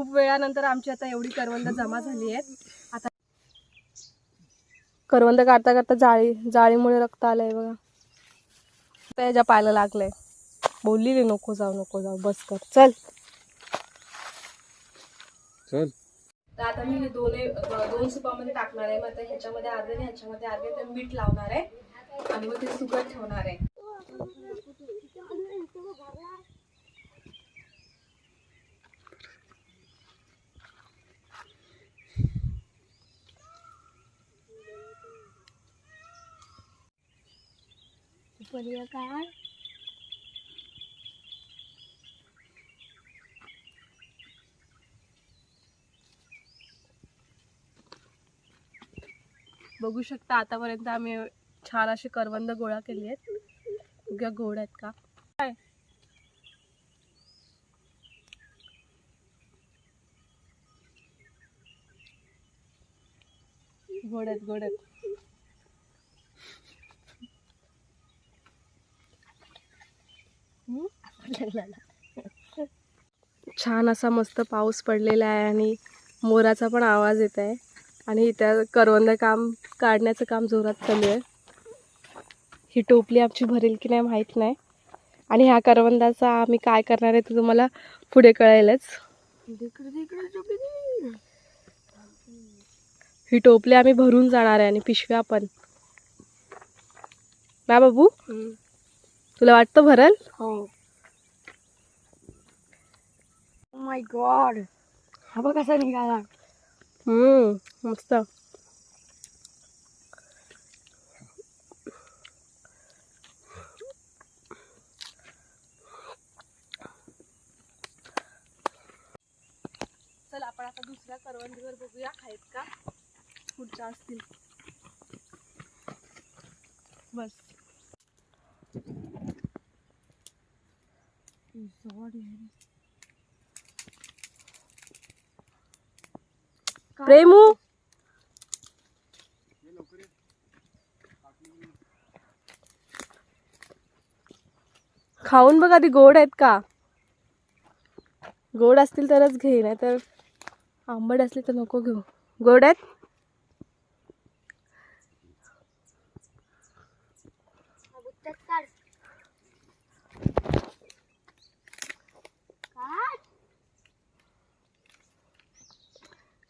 खूप वेळानंतर आमची आता एवढी करवंद जमा झाली आहेत. आता करवंद काढता काढता जाळी जाळीमुळे रक्त आलंय बघा. त्याच्या पायाला लागलंय. बोलली नको जाऊ नको जाऊ बस कर. चल. चल. तर आता मी हे दोन्ही दोन सुपामध्ये टाकणार आहे. मग आता ह्याच्यामध्ये अर्धे आणि ह्याच्यामध्ये अर्धे ते मीठ लावणार आहे. आणि मग ते सुकत ठेवणार आहे. काय? बघू शकता आतापर्यंत आम्ही छान असे करवंद गोळा केली आहेत. उग्या गोड आहेत का? काय? गोड आहेत गोड आहेत. छान असा मस्त पाऊस पडलेला आहे आणि मोराचा पण आवाज येत आहे. आणि इथं करवंद काम काढण्याचं काम जोरात चालू आहे. ही टोपली आमची भरेल की नाही माहीत नाही. आणि ह्या करवंदाचा आम्ही काय करणार आहे ते तुम्हाला पुढे कळेलच. ही टोपली आम्ही भरून जाणार आहे आणि पिशव्या पण. ना बाबू? तुला वाटतं भरल? हो. माय गॉड हा बघ कसा निघाला. हम्म मस्त. चल आपण आता दुसऱ्या करवंदीवर बघूया आहेत का? पुढच्या असतील. बस. प्रेमू? खाऊन बघ आधी गोड आहेत का? गोड असतील तरच घे नाही तर आंबट असले तर नको घेऊ. गोड आहेत?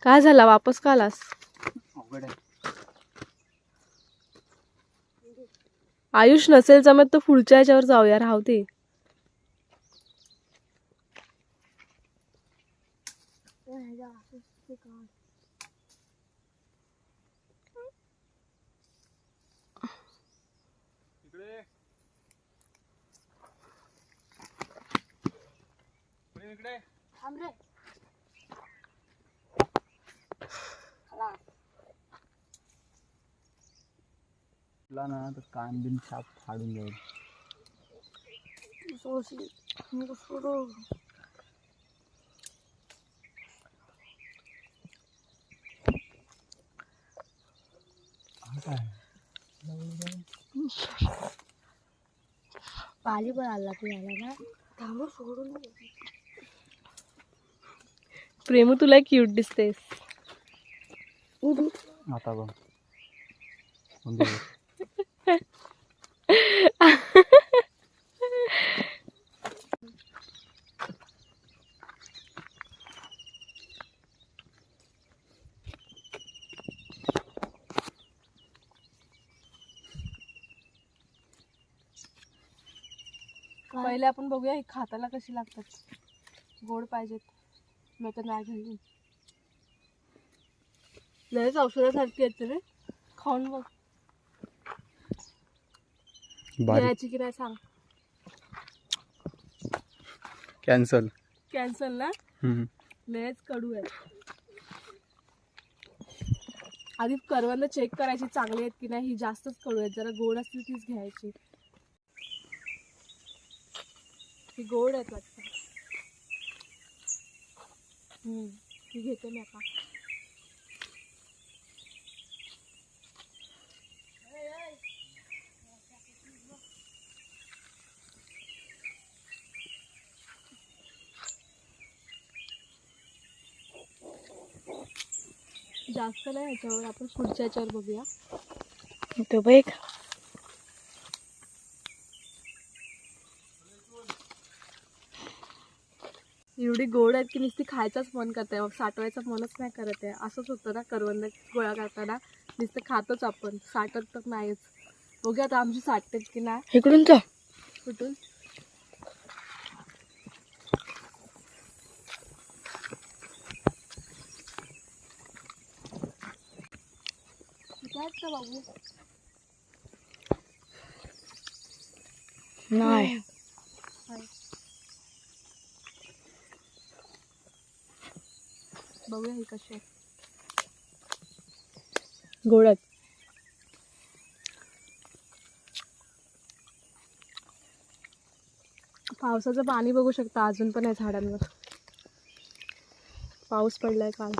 काय झाला? वापस का आलास? आयुष नसेल जमत तर पुढच्या याच्यावर जाऊया राहू दे. इकडे. तुला ना तर कान बिन साप फाडून जाईल. काय पाली पण आला तू आला ना थांब सोडू नको. प्रेमू तुला क्यूट दिसतेस. आता बघ. पहिले आपण बघूया ही खाताला कशी लागतात. गोड पाहिजेत. मी तर नाही घेऊन लयच औषधासारखी येते रे. खाऊन बघ. घ्यायची की नाही सांग. कॅन्सल. कॅन्सल ना? लयच कडू आहेत. आधी करवंद चेक करायची चांगली आहेत की नाही ही जास्तच कडू आहेत. जरा गोड असतील तीच घ्यायची. ही गोड आहेत वाटतं. हम्म, ही घेते मी आता. जास्त नाही ह्याच्यावर आपण पुढच्या ह्याच्यावर बघूया. तो बघ. एवढी गोड आहेत की नुसती खायचाच मन करत आहे साठवायचं मनच नाही करत आहे. असंच होतं ना करवंद गोळा करताना. नुसतं खातोच आपण. साठत तर नाहीच. बघूया आता आमची साठतात की नाही. इकडून जा. कुठून? का बाबू? नाही. बघूया हे कशी आहे. गोड पावसाचं पाणी बघू शकता अजून पण आहे झाडांवर. पाऊस पडलाय काल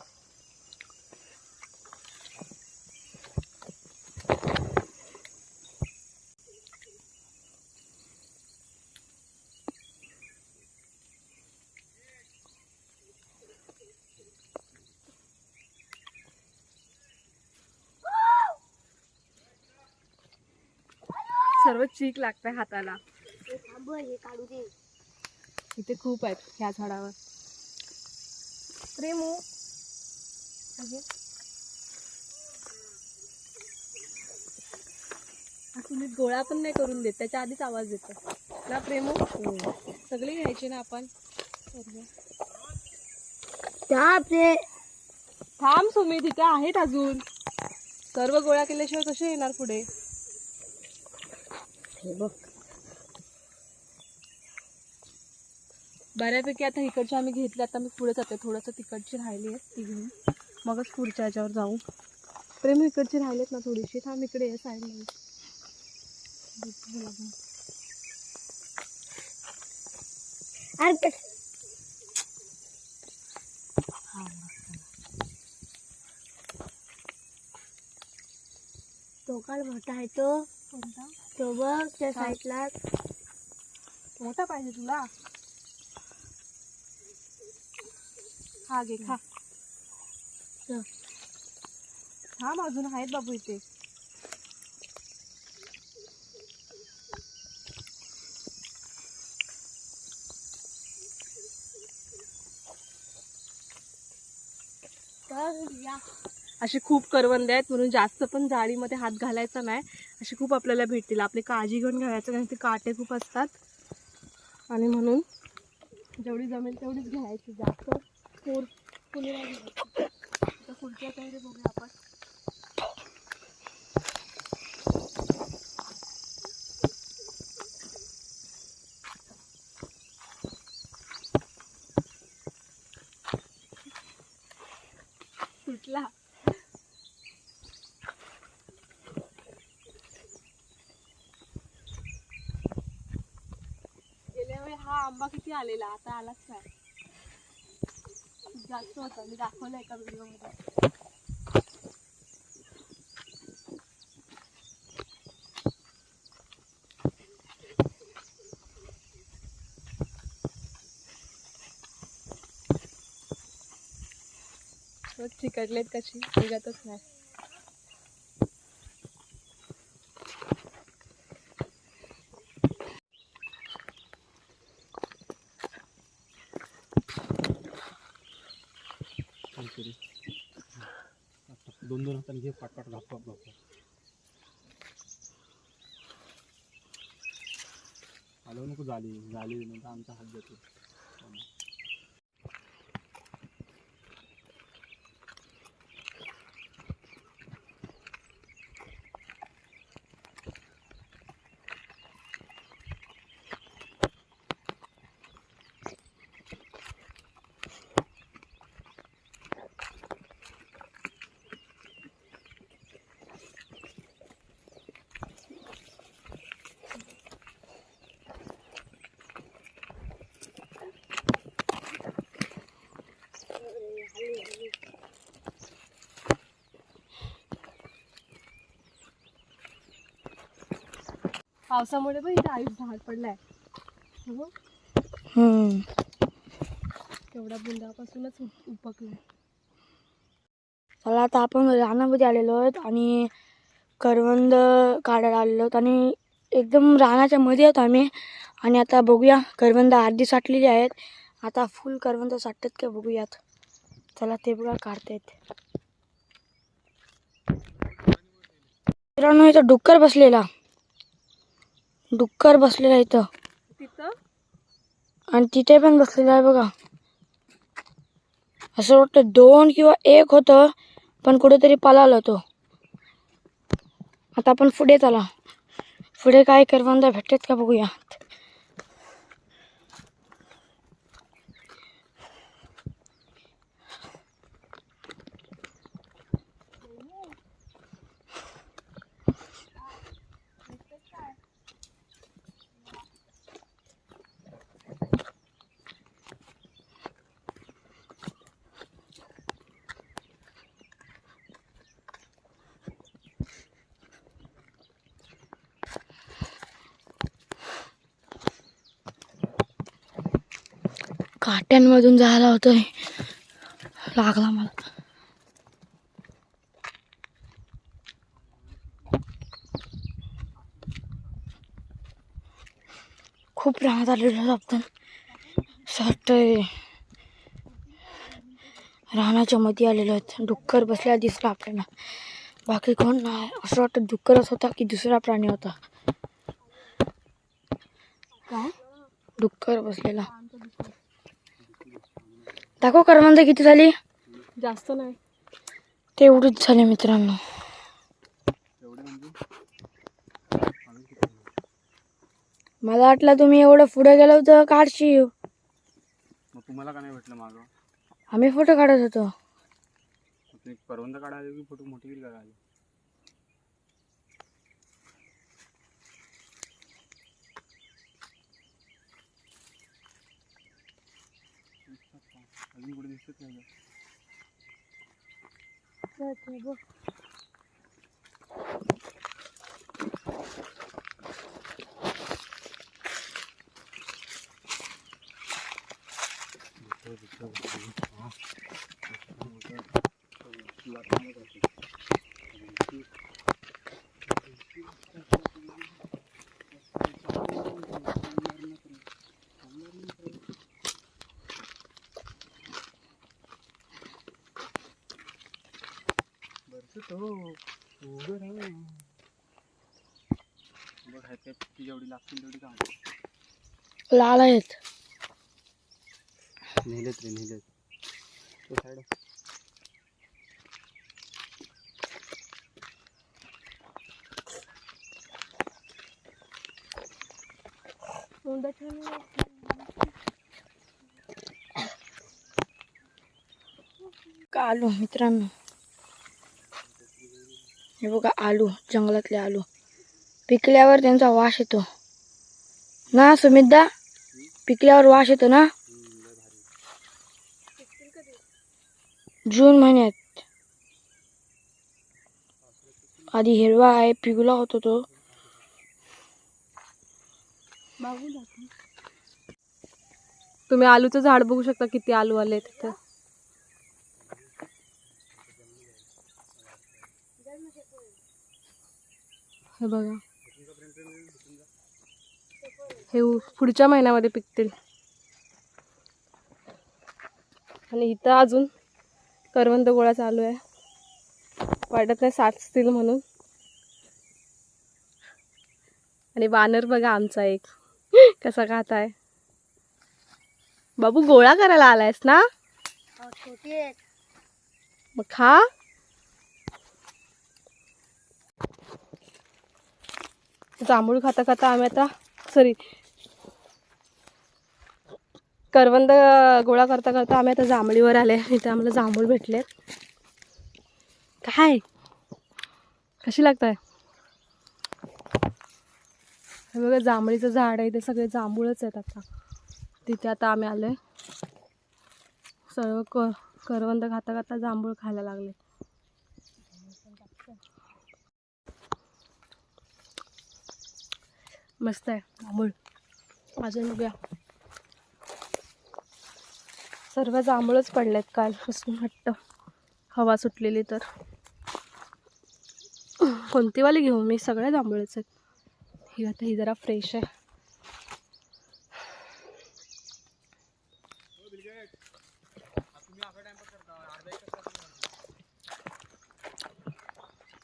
सर्व चीक लागतंय हाताला. इथे खूप आहेत ह्या झाडावर. प्रेमू. नीट गोळा पण नाही करून देत त्याच्या आधीच आवाज देतो ना प्रेमू? सगळी घ्यायची ना आपण? थांब सुमी तिथे आहेत अजून. सर्व गोळा केल्याशिवाय कसे येणार पुढे? हे बघ. बऱ्यापैकी आता इकडची आम्ही घेतली आता मी पुढे जाते. थोडंसं तिकडची राहिली आहे ती घेऊन. मगच पुढच्या ह्याच्यावर जाऊ. प्रेम इकडची राहिलीत ना थोडीशी थांब इकडे आहे साईडला ते- तो काल मोठा आहे तो. कोणता? तो बघ त्या साईडला मोठा पाहिजे तुला? हा घे खा. थांब अजून आहेत बाबू इथे तर या असे खूप करवंदे आहेत म्हणून जास्त पण जाळीमध्ये हात घालायचा नाही. असे खूप आपल्याला भेटतील. आपली काळजी घेऊन घ्यायचं कारण ते काटे खूप असतात. आणि म्हणून जेवढी जमेल तेवढीच घ्यायची. जास्त फोर्सफुली नाही घ्यायची पुढच्या काही बघूया आपण. आलेला आता आलाच नाही. जास्त होता मी दाखवलं एका व्हिडिओमध्ये. चिकटलेत कशी? निघतच नाही. घे पाटपाट आलो नको झाली झाली नंतर आमचा हात जातो पावसामुळे पण इथे आयुष झाड पडलाय. हो तेवढ्या बुंदापासूनच उप- उपकलाय. चला आता आपण रानामध्ये आलेलो आहोत आणि करवंद काढायला आलेलो आहोत आणि एकदम रानाच्या मध्ये आहोत आम्ही. आणि आता बघूया करवंद अर्धी साठलेली आहेत. आता फुल करवंद साठतात का बघूयात. चला ते बघा काढतायत. मित्रांनो इथं डुक्कर बसलेला. डुक्कर बसलेला इथं. तिथं? आणि तिथे पण बसलेला आहे बघा. असं वाटतं दोन किंवा एक होतं पण कुठेतरी पळाला तो. आता आपण पुढे चला. पुढे काय करवंदा भेटतात का बघूया काट्यांमधून जायला होतोय. लागला मला. खूप राहत आलेलो आपण. वाटतंय. रानाच्या मध्ये आलेलो आहेत. डुक्कर बसल्या दिसला आपल्याला. बाकी कोण नाही. असं वाटतं डुक्करच होता की दुसरा प्राणी होता. काय? डुक्कर बसलेला. दाखव करवंद किती झाली? जास्त नाही. तेवढीच झाली मित्रांनो. मला वाटलं तुम्ही एवढं पुढे गेलो तर काढशी. मग तुम्हाला का नाही भेटलं मागं? आम्ही फोटो काढत होतो. करवंद काढायला की फोटो मोठी काढायला? अजून कुठे दिसत नाही का? बरं तो उभं राहा. बघ ह्याच्यात ती जेवढी लागतील तेवढी काम लाल आहेत. नेलेत रे नेलेत. तो साईड का आलू मित्रांनो. हे बघा आलू जंगलातले आलू. पिकल्यावर त्यांचा वास येतो. ना सुमितदा? पिकल्यावर वास येतो ना? जून महिन्यात. आधी हिरवा आहे पिकला होतो तो. तुम्ही आलूचं झाड बघू शकता किती आलू आले तिथं हे बघा. हे पुढच्या महिन्यामध्ये पिकतील. आणि इथं अजून करवंद गोळा चालू आहे. वाटत नाही साचतील म्हणून. आणि वानर बघा आमचा एक. कसा खात आहे. बाबू गोळा करायला आलायस ना? मग खा. जांभूळ खाता खाता आम्ही आता सॉरी करवंद गोळा करता करता आम्ही आता जांभळीवर आले इथे आम्हाला जांभूळ भेटले काय? कशी लागत आहे बघा जांभळीचं झाड आहे ते सगळे जांभूळच आहेत आता. तिथे आता आम्ही आलोय. सर्व क करवंद खाता खाता जांभूळ खायला लागले. मस्त आहे जांभूळ अजून बघूया. सर्व जांभूळच पडलेत कालपासून हट्ट हवा सुटलेली तर. कोणती वाली घेऊ मी? सगळ्या जांभूळच आहेत. ही आता ही जरा फ्रेश आहे.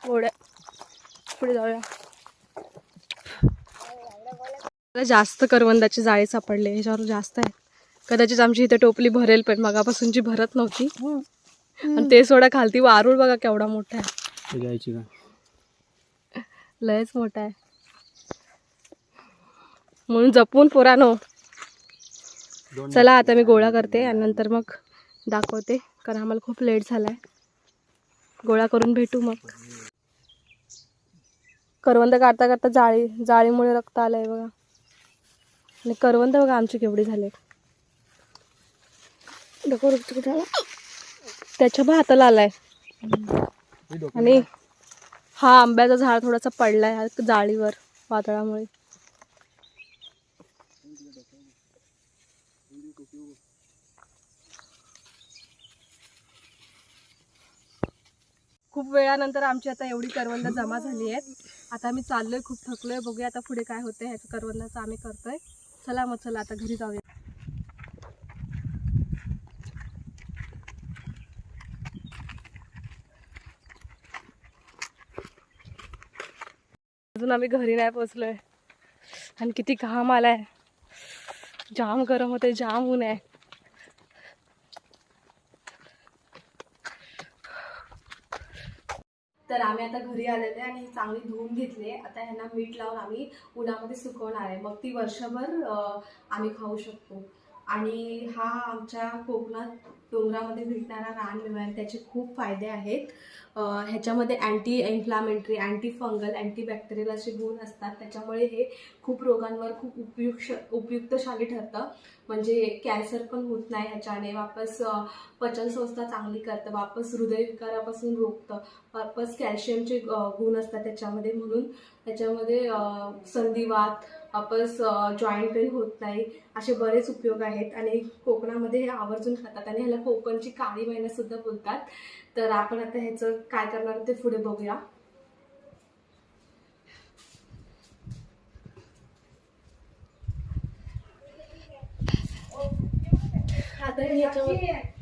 गोड्या पुढे जाऊया. मला जास्त करवंदाची जाळी सापडले. ह्याच्यावर जास्त आहे. कदाचित आमची इथे टोपली भरेल पण मगापासूनची भरत नव्हती. आणि ते सोडा खालती वारूळ बघा केवढा मोठा आहे. लयच मोठा आहे. म्हणून जपून पोरानो चला आता मी गोळा करते आणि नंतर मग दाखवते कारण आम्हाला खूप लेट झाला आहे गोळा करून भेटू मग. करवंद काढता काढता जाळी जाळीमुळे रक्त आलंय बघा. आणि करवंद बघा आमची केवढी झाले? त्याच्या हाताला आलाय. हे आणि हा आंब्याचा झाड थोडासा पडलाय जाळीवर वादळामुळे. खूप वेळानंतर आमची आता एवढी करवंद जमा झाली आहेत. आता आम्ही चाललोय खूप थकलोय. बघूया आता पुढे काय होतंय ह्याचं करवंदाचं आम्ही करतोय. चला मग चला आता घरी जाऊया. अजून आम्ही घरी नाही पोचलोय आणि किती घाम आलाय. जाम गरम होते जाम ऊन आहे. तर आम्ही आता घरी आलेले आणि चांगली धुवून घेतली आता ह्यांना मीठ लावून आम्ही उन्हामध्ये सुकवणार आहे. मग ती वर्षभर आम्ही खाऊ शकतो. आणि हा आमच्या कोकणात डोंगरामध्ये भेटणारा रानमेवा आहे त्याचे खूप फायदे आहेत. ह्याच्यामध्ये anti inflammatory anti fungal antibacterial असे गुण असतात. त्याच्यामुळे हे खूप रोगांवर खूप उपयुक्त उपयुक्तशाली ठरतं. म्हणजे कॅन्सर पण होत नाही ह्याच्याने. वापस पचनसंस्था चांगली करतं. वापस हृदयविकारापासून रोखतं. वापस कॅल्शियमचे गुण असतात त्याच्यामध्ये म्हणून. त्याच्यामध्ये संधिवात वापस जॉईंट पेन होत नाही असे बरेच उपयोग आहेत. आणि कोकणामध्ये हे आवर्जून खातात आणि ह्याला कोकणची काळी महिना सुद्धा बोलतात. तर आपण आता ह्याचं काय करणार ते पुढे बघूया. आता हे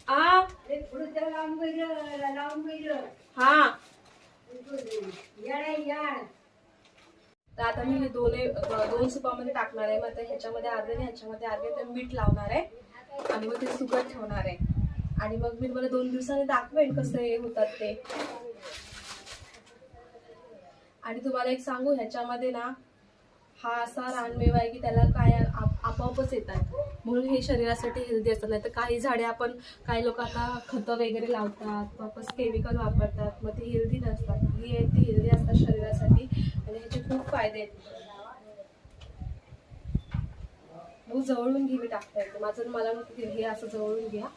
आ? हा. तर आता मी दोन्ही दोन दोन सुपामध्ये टाकणार आहे. मग आता ह्याच्यामध्ये अर्धे आणि ह्याच्यामध्ये अर्धे तर मीठ लावणार आहे. आणि मग ते सुकत ठेवणार आहे. आणि मग मी तुम्हाला दोन दिवसांनी दाखवेन कसं हे होतात ते. आणि तुम्हाला एक सांगू ह्याच्यामध्ये ना हा असा रानमेवा आहे की त्याला काय आपोआपच येतात. म्हणून हे शरीरासाठी हेल्दी असतात. नाही तर काही झाडे आपण काही लोक आता खतं वगैरे लावतात वापस केमिकल वापरतात. मग ते हेल्दी नसतात. ही आहेत ती हेल्दी असतात शरीरासाठी. ह्याचे खूप फायदे आहेत मग जवळून घे मी टाकता. येते माझं मला हे असं जवळून घ्या.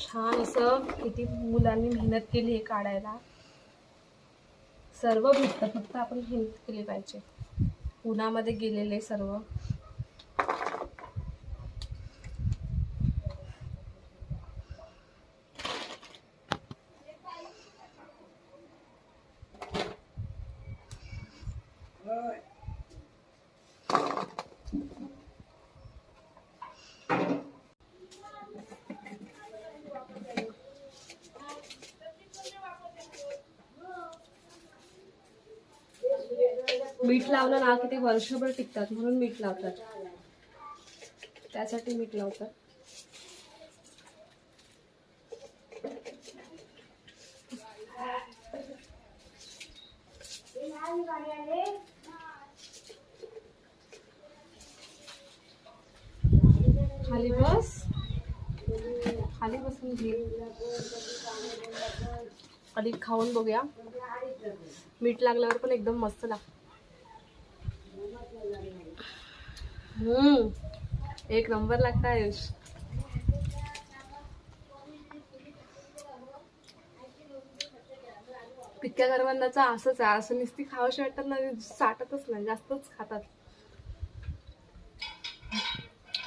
छान असं किती मुलांनी मेहनत केली हे काढायला. सर्व भेटतं फक्त आपण हेल्थ केली पाहिजे. उन्हामध्ये गेलेले सर्व. मीठ लावलं ना की ते वर्षभर टिकतात म्हणून मीठ लावतात. त्यासाठी मीठ लावतात. खाली बस. खाली बसून घे. आधी खाऊन बघूया. मीठ लागल्यावर पण एकदम मस्त लागतं. हम्म. एक नंबर लागता आयुष. पिक्या करवंदाचा असंच आहे. असं नुसती खावशी वाटतात ना साठतच नाही. जास्तच खातात.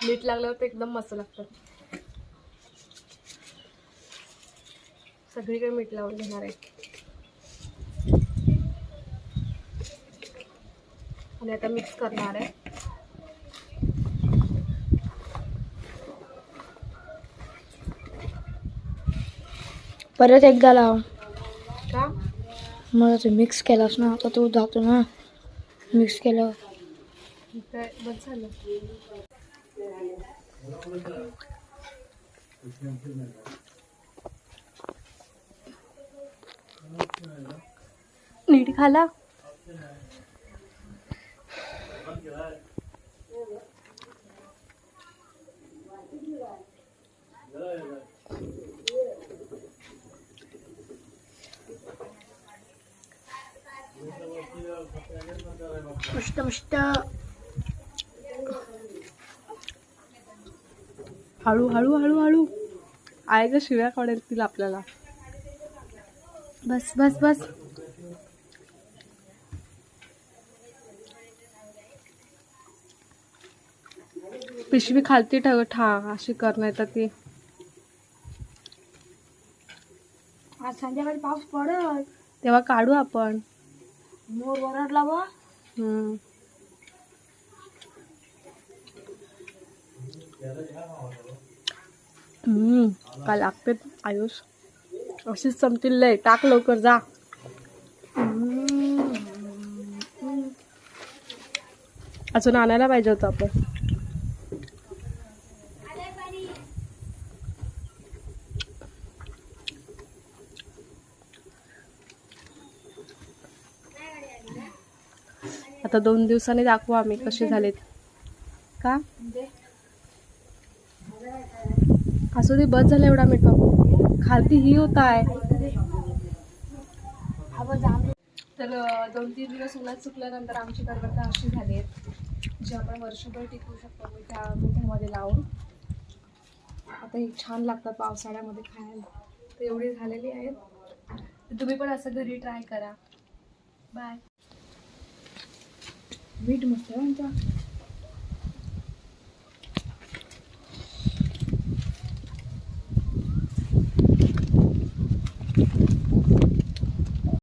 मीठ लागल्यावर ते एकदम मस्त लागतं. सगळीकडे मीठ लावून घेणार आहे. आणि आता मिक्स करणार आहे. परत एकदा लाव. का? मला ते मिक्स केलास ना आता तू जातो ना. मिक्स केलं नीट खाला मस्त मस्त हळू हळू हळू हळू. आईच्या शिव्या काढतील आपल्याला. बस बस बस. पिशवी खालती ठेव ठा अशी कर नाही तर ती. आज संध्याकाळी पाऊस पडत तेव्हा काढू आपण. मोर वरडला बा. हम्म. हम्म, काय लागते आयुष. अशीच संपतील लय. टाक लवकर जा. अजून आणायला पाहिजे होतं आपण. आता दोन दिवसांनी दाखवू आम्ही कसे झालेत. का? असू दे बस झालं एवढा मीठ बाबू खालती ही होत आहे तर दोन तीन दिवस उन्हात चुकल्यानंतर आमची करवता अशी झाली आहेत जी आपण वर्षभर टिकवू शकतो त्या मिठामध्ये लावून. आता ही छान लागतात पावसाळ्यामध्ये खायला. तर एवढी झालेली आहेत. तुम्ही पण असं घरी ट्राय करा. बाय मीठ मस्त आहे म्हणता